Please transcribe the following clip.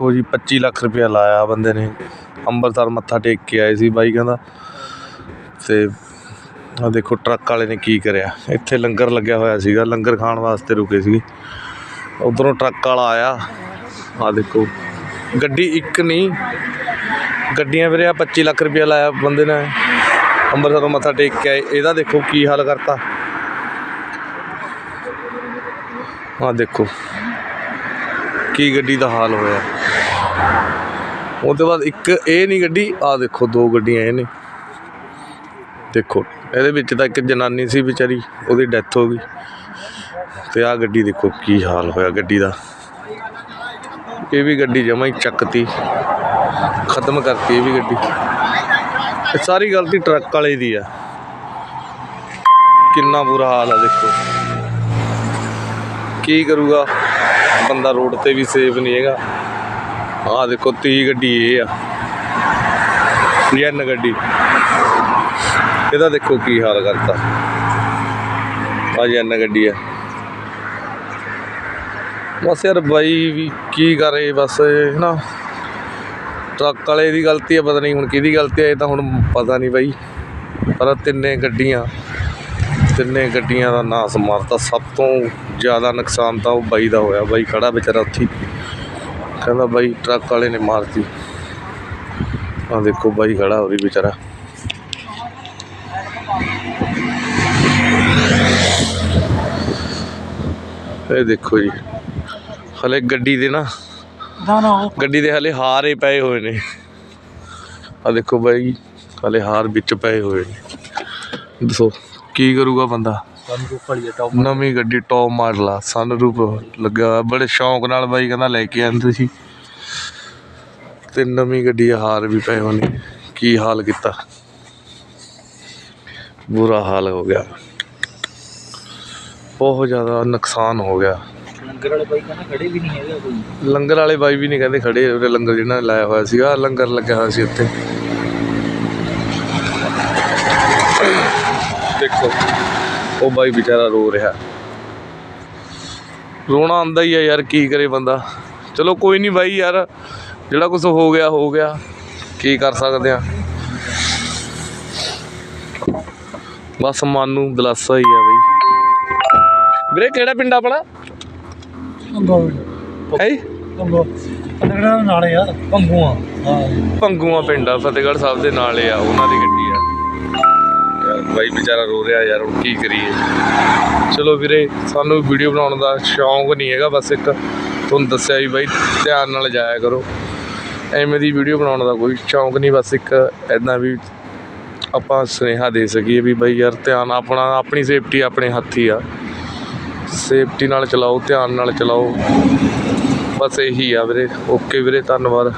ਦੇਖੋ ਜੀ 25 ਲੱਖ ਰੁਪਇਆ ਲਾਇਆ ਬੰਦੇ ਨੇ। ਅੰਮ੍ਰਿਤਸਰ ਮੱਥਾ ਟੇਕ ਕੇ ਆਏ ਸੀ ਬਾਈ ਕਹਿੰਦਾ। ਤੇ ਆ ਦੇਖੋ, ਟਰੱਕ ਵਾਲੇ ਨੇ ਕੀ ਕਰਿਆ। ਇੱਥੇ ਲੰਗਰ ਲੱਗਿਆ ਹੋਇਆ ਸੀਗਾ, ਲੰਗਰ ਖਾਣ ਵਾਸਤੇ ਰੁਕੇ ਸੀਗੇ। ਉਧਰੋਂ ਟਰੱਕ ਵਾਲਾ ਆਇਆ। ਆ ਦੇਖੋ, ਗੱਡੀ ਇੱਕ ਨਹੀਂ, ਗੱਡੀਆਂ ਵੀਰੇ ਆ 25 ਲੱਖ ਰੁਪਇਆ ਲਾਇਆ ਬੰਦੇ ਨੇ। ਅੰਮ੍ਰਿਤਸਰੋਂ ਮੱਥਾ ਟੇਕ ਕੇ ਆਏ। ਇਹਦਾ ਦੇਖੋ ਕੀ ਹਾਲ ਕਰਤਾ। ਆ ਦੇਖੋ, ਕੀ ਗੱਡੀ ਦਾ ਹਾਲ ਹੋਇਆ। ਉਹਦੇ ਬਾਅਦ ਇੱਕ ਇਹ ਨਹੀਂ ਗੱਡੀ ਆ ਦੇਖੋ ਦੋ ਗੱਡੀਆਂ ਇਹ ਨੇ ਦੇਖੋ, ਇਹਦੇ ਵਿੱਚ ਤਾਂ ਇੱਕ ਜਨਾਨੀ ਸੀ ਵਿਚਾਰੀ, ਉਹਦੀ ਡੈਥ ਹੋ ਗਈ। ਤੇ ਆ ਗੱਡੀ ਦੇਖੋ ਕੀ ਹਾਲ ਹੋਇਆ ਗੱਡੀ ਦਾ। ਇਹ ਵੀ ਗੱਡੀ ਜਮਾਂ ਹੀ ਚੱਕਤੀ। ਖਤਮ ਕਰਤੀ ਇਹ ਵੀ ਗੱਡੀ। ਇਹ ਸਾਰੀ ਗਲਤੀ ਟਰੱਕ ਵਾਲੇ ਦੀ ਆ। ਕਿੰਨਾ ਬੁਰਾ ਹਾਲ ਆ ਦੇਖੋ। ਕੀ ਕਰੂਗਾ? ਬੰਦਾ ਰੋਡ ਤੇ ਵੀ ਸੇਫ ਨਹੀਂ ਹੈਗਾ। ਆਹ ਦੇਖੋ 30 ਗੱਡੀ ਇਹ ਆ। ਜੈਨ ਗੱਡੀ। ਇਹਦਾ ਦੇਖੋ ਕੀ ਹਾਲ ਕਰਤਾ। ਆ ਜੈਨ ਗੱਡੀ ਆ। ਬਸ ਯਾਰ ਬਾਈ ਵੀ ਕੀ ਕਰੇ, ਬਸ ਇਹ ਟਰੱਕ ਵਾਲੇ ਦੀ ਗਲਤੀ ਆ, ਪਤਾ ਨਹੀਂ ਹੁਣ ਕਿਹਦੀ ਗਲਤੀ ਆ, ਇਹ ਤਾਂ ਹੁਣ ਪਤਾ ਨਹੀਂ ਬਾਈ। ਪਰ ਤਿੰਨੇ ਗੱਡੀਆਂ ਤਿੰਨੇ ਗੱਡੀਆਂ ਦਾ ਨਾਸ ਮਾਰਤਾ। ਸਭ ਤੋਂ ਜ਼ਿਆਦਾ ਨੁਕਸਾਨ ਤਾਂ ਉਹ ਬਾਈ ਦਾ ਹੋਇਆ। ਬਾਈ ਖੜਾ ਵਿਚਾਰਾ ਉੱਥੇ ਕਹਿੰਦਾ ਬਾਈ ਟਰੱਕ ਵਾਲੇ ਨੇ ਮਾਰਤੀ। ਆ ਦੇਖੋ ਬਾਈ ਖੜਾ ਹੋ ਰਹੀ ਵਿਚਾਰਾ। ਇਹ ਦੇਖੋ ਜੀ ਹਲੇ ਗੱਡੀ ਦੇ ਨਾ ਨਾ ਨਾ ਗੱਡੀ ਦੇ ਹਲੇ ਹਾਰ ਹੀ ਪਏ ਹੋਏ ਨੇ। ਆ ਦੇਖੋ ਬਾਈ ਹਲੇ ਹਾਰ ਵਿੱਚ ਪਏ ਹੋਏ ਨੇ। ਦੱਸੋ ਕੀ ਕਰੂਗਾ ਬੰਦਾ? ਟੌਪ ਨਵੀਂ ਗੱਡੀ ਟੌਪ ਮਾਡਲ ਆ ਸਨਰੂਪ ਲੱਗਾ ਹੋਇਆ ਬੜੇ ਸ਼ੌਂਕ ਨਾਲ ਬਾਈ ਕਹਿੰਦਾ ਲੈ ਕੇ ਆਂਦੇ ਸੀ। ਤੇ ਨਵੀਂ ਗੱਡੀ ਹਾਰ ਵੀ ਪਏ ਨੇ ਕੀ ਹਾਲ ਕੀਤਾ? ਬੁਰਾ ਹਾਲ ਹੋ ਗਿਆ। ਬਹੁਤ ਜ਼ਿਆਦਾ ਨੁਕਸਾਨ ਹੋ ਗਿਆ। ਲੰਗਰ ਵਾਲੇ ਬਾਈ ਕਹਿੰਦਾ ਖੜੇ ਵੀ ਨਹੀਂ ਹੈਗਾ ਕੋਈ। ਲੰਗਰ ਵਾਲੇ ਬਾਈ ਵੀ ਨਹੀਂ ਕਹਿੰਦੇ ਖੜੇ ਉਹਦੇ ਲੰਗਰ ਜਿਹਨਾਂ ਲਾਇਆ ਹੋਇਆ ਸੀਗਾ ਲੰਗਰ ਲੱਗਿਆ ਹੋਇਆ ਸੀ ਉੱਥੇ। ਦੇਖੋ। ਉਹ ਬਾਈ ਵਿਚਾਰਾ ਰੋ ਰਿਹਾ। ਰੋਣਾ ਆਉਂਦਾ ਹੀ ਆ ਯਾਰ ਕੀ ਕਰੇ ਬੰਦਾ। ਚਲੋ ਕੋਈ ਨਹੀਂ ਬਾਈ ਯਾਰ ਜਿਹੜਾ ਕੁਝ ਹੋ ਗਿਆ ਹੋ ਗਿਆ। ਕੀ ਕਰ ਸਕਦੇ ਆ। ਬਸ ਮਨ ਨੂੰ ਦਿਲਾਸਾ ਹੀ ਆ ਬਈ। ਵੀਰੇ ਕਿਹੜਾ ਪਿੰਡ ਆਪਣਾ? ਹੈ ਲੰਗੜਾ ਨਾਲ ਯਾਰ ਪੰਗੂਆਂ ਹਾਂ। ਪਿੰਡ ਆ ਫਤਿਹਗੜ੍ਹ ਸਾਹਿਬ ਦੇ ਨਾਲ ਆ ਉਹਨਾਂ ਦੀ ਗੱਡੀ ਆ। ਬਾਈ ਵਿਚਾਰਾ ਰੋ ਰਿਹਾ ਯਾਰ, ਹੁਣ ਕੀ ਕਰੀਏ? ਚਲੋ ਵੀਰੇ, ਸਾਨੂੰ ਵੀਡੀਓ ਬਣਾਉਣ ਦਾ ਸ਼ੌਂਕ ਨਹੀਂ ਹੈਗਾ, ਬਸ ਇੱਕ ਤੁਹਾਨੂੰ ਦੱਸਿਆ ਵੀ ਬਾਈ, ਧਿਆਨ ਨਾਲ ਜਾਇਆ ਕਰੋ। ਐਵੇਂ ਦੀ ਵੀਡੀਓ ਬਣਾਉਣ ਦਾ ਕੋਈ ਸ਼ੌਂਕ ਨਹੀਂ, ਬਸ ਇੱਕ ਐਦਾਂ ਵੀ ਆਪਾਂ ਸੁਨੇਹਾ ਦੇ ਸਕੀਏ ਵੀ ਬਾਈ ਯਾਰ, ਧਿਆਨ ਆਪਣਾ, ਆਪਣੀ ਸੇਫਟੀ ਆਪਣੇ ਹੱਥ ਹੀ ਆ। ਸੇਫਟੀ ਨਾਲ ਚਲਾਓ, ਧਿਆਨ ਨਾਲ ਚਲਾਓ। ਬਸ ਇਹੀ ਆ ਵੀਰੇ। ਓਕੇ ਵੀਰੇ, ਧੰਨਵਾਦ।